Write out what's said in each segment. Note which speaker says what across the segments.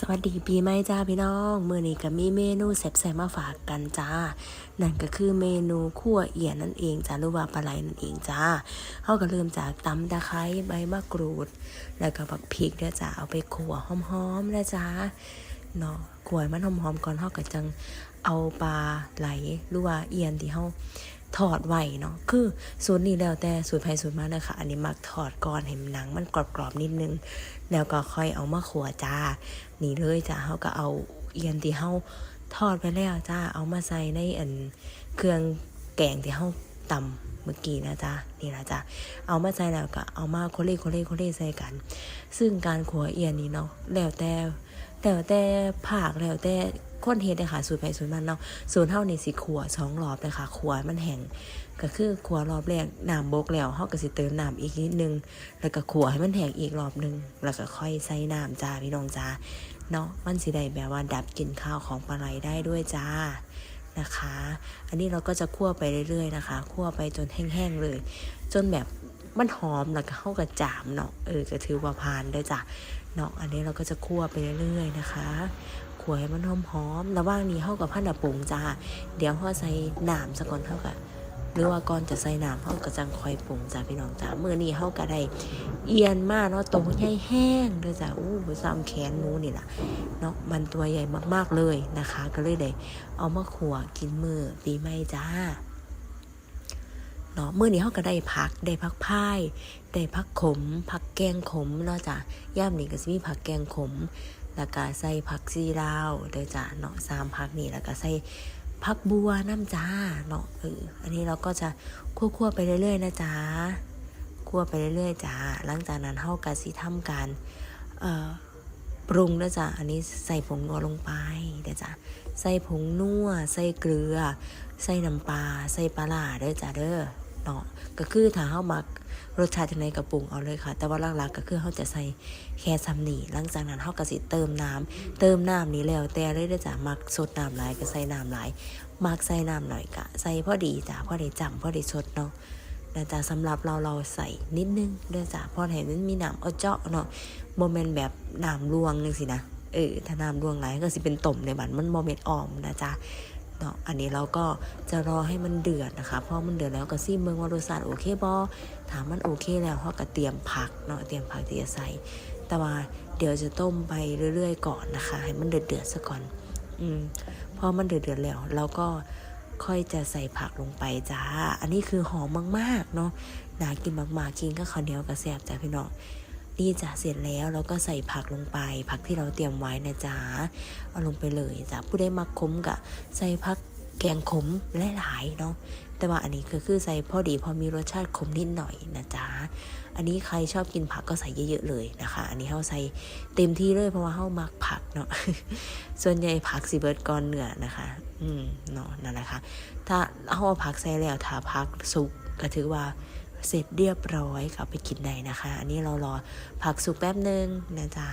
Speaker 1: สวัสดีปีใหม่จ้าพี่น้องเมื้อนี้ก็มีเมนูแซ่บๆมาฝากกันจ้า นั่นก็คือเมนูคั่วเอี่ยนนั่นเองจ้าหรือว่าปลาไหลนั่นเองจ้าเฮาก็เริ่มจากตำตะไคร้ใบมะกรูด แล้วก็บักพริกเด้อจ้าเอาไปคั่วหอมๆนะจ้าเนาะคั่วมันหอมๆก่อนเฮาก็จังเอาปลาไหลหรือว่าเอี่ยนที่เฮา ทอดไว้เนาะคือสูตรนี้แล้วแต่สูตรไผสูตรมันนะคะอันนี้มักทอดก่อนให้หนังมันกรอบๆนิดนึง แล้วก็ค่อยเอามาขัวจ้า นี่เลยจ้าเขาก็เอาเอียนที่เขาทอดไปแล้วจ้า เอามาใส่ในอันเครื่องแกงที่เขาตำเมื่อกี้นะจ้านี่นะจ้าเอามาใส่แล้วก็เอามาโคเล่โคเล่โคเล่ใส่กัน ซึ่งการขัวเอียนนี้เนาะแล้วแต่แล้วแต่ภาคแล้วแต่ คนเฮ็ดเลยค่ะ สูตรไปสูตรมันเนาะส่วนเท่านี่สิขัวสองรอบเลยค่ะขัวให้มันแห้งก็คือขัวรอบแรกน้ำบกแล้วเฮาก็สิเติมน้ำอีกนิดนึง แล้วก็ขัวให้มันแห้งอีกรอบนึง แล้วก็ค่อยใส่น้ำจ้าพี่น้องจ้าเนาะมันสิได้แบบว่าดับกลิ่นข้าวของปลาไหลได้ด้วยจ้านะคะ อันนี้เราก็จะคั่วไปเรื่อยๆนะคะคั่วไปจนแห้งๆเลย จนแบบมันหอมแล้วก็เข้ากับจามเนาะเออก็ถือว่าผ่านได้จ้ะเนาะอันนี้เราก็จะคั่วไปเรื่อยๆนะคะ คั่วให้มันหอมๆระหว่างนี้เข้ากับพันดะปรุงจ้า เดี๋ยวเขาใส่น้ำซะก่อนเท่ากับหรือว่าก่อนจะใส่น้ำเขาก็จังคอยปรุงจ้าพี่น้องจ้ามื้อนี้เขาก็ได้เอียนมากเนาะตัวใหญ่แห้งเด้อจ้าอู้หูซ้ำแขนหนูนี่ล่ะเนาะมันตัวใหญ่มากๆเลยนะคะ ก็เลยได้เอามาขัวกินมือปีใหม่จ้าเนาะมื้อนี้เขาก็ได้พักได้พักพายได้พักขมผักแกงขมเนาะจ้าย่ามนี้ก็สิมีผักแกงขม แล้วก็ใส่ผักซีลาวเด้อจ้าเนาะสามผักนี่แล้วก็ใส่พักบัวน้ำจ้าเนาะเอออันนี้เราก็จะคั่วๆไปเรื่อยๆนะจ๊ะคั่วไปเรื่อยๆจ้าหลังจากนั้นเฮากะสิทำการเอ่อปรุงนะจ๊ะอันนี้ใส่ผงนัวลงไปเด้อจ้ะใส่ผงนัว ใส่เกลือ ใส่น้ำปลา ใส่ปลาร้าเด้อจ้ะเด้อ เนาะก็คือถ้าเฮามักรสชาติจังไดก็ปรุงเอาเลยค่ะ แต่ว่าหลักๆก็คือเฮาจะใส่แค่ซ้ำนี่หลังจากนั้นเฮาก็สิเติมน้ำเติมน้ำนี่แล้วแต่เลยเด้อจ้ะมักสดน้ำหลายก็ใส่น้ำหลายมักใส่น้ำหน่อยกะใส่พอดีจ้ะพอดีจำพอดีสดเนาะนะจ๊ะสำหรับเราเราใส่นิดนึงเด้อจ้ะพอเห็นมันมีน้ำเอาเจาะเนาะโมเมนต์แบบน้ำรวงนึงสินะเออถ้าน้ำรวงหลายก็สิเป็นต้มในบันมันโมเมนต์อ่อมนะจ๊ะ เนาะอันนี้เราก็จะรอให้มันเดือดนะคะพอมันเดือดแล้วก็ซิมเมืองว่ารสชาติโอเคบอถามมันโอเคแล้วเขาก็เตรียมผักเนาะเตรียมผักที่จะใส่ แต่ว่าเดี๋ยวจะต้มไปเรื่อยๆก่อนนะคะ ให้มันเดือดเดือดซะก่อน อืมพอมันเดือดเดือดแล้วเราก็ค่อยจะใส่ผักลงไปจ้า อันนี้คือหอมมากๆเนาะน่ากินมากๆกินก็ข้าวเหนียวกับแซบจ้าพี่น้อง นี่จ้ะเสร็จแล้วเราก็ใส่ผักลงไป ผักที่เราเตรียมไว้นะจ๊ะเอาลงไปเลยจ้ะผู้ได้มักขมกะใส่ผักแกงขมหลายๆเนาะแต่ว่าอันนี้ก็คือใส่พอดีพอมีรสชาติขมนิดหน่อยนะจ๊ะอันนี้ใครชอบกินผักก็ใส่เยอะๆเลยนะคะ อันนี้เขาใส่เต็มที่เลยเพราะว่าเขามักผักเนาะส่วนใหญ่ผักสิเบิร์ดก่อนเนื้อนะคะ อืมเนาะนั่นแหละค่ะถ้าเอาผักใส่แล้วถ้าผักสุกก็ถือว่า เสร็จเรียบร้อยก็เอาไปกินได้นะคะ อันนี้เรารอผักสุกแป๊บนึงนะจ๊ะ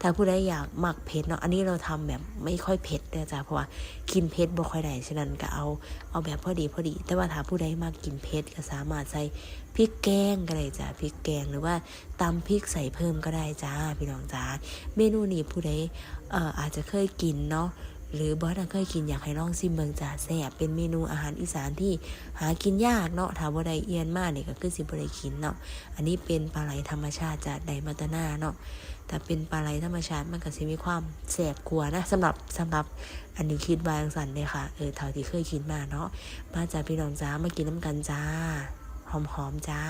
Speaker 1: ถ้าผู้ใดอยากหมักเผ็ดเนาะ อันนี้เราทำแบบไม่ค่อยเผ็ดนะจ๊ะ เพราะว่ากินเผ็ดบ่ค่อยได้ ฉะนั้นก็เอาเอาแบบพอดีพอดี แต่ว่าถ้าผู้ใดมากินเผ็ดก็สามารถใส่พริกแกงก็ได้จ้ะ พริกแกงหรือว่าตำพริกใส่เพิ่มก็ได้จ้า พี่น้องจ้า เมนูนี้ผู้ใดเอ่ออาจจะเคยกินเนาะ หรือบอสเคยกินอยากให้ลองซิมเบิงจ่าแซ่บเป็นเมนูอาหารอีสานที่หากินยากเนาะถ้าบ่ไดเอียนมากเนี่ยก็คือสิบ่ไดกินเนาะอันนี้เป็นปลาไหลธรรมชาติจากไดมาตนาเนาะแต่เป็นปลาไหลธรรมชาติมันก็สิมีความแสบกลัวนะสำหรับสำหรับอันนี้คิดวางสันเลยค่ะเออเท่าที่เคยกินมาเนาะมาจากพี่น้องจ้ามากินน้ำกันจ้าหอมๆจ้า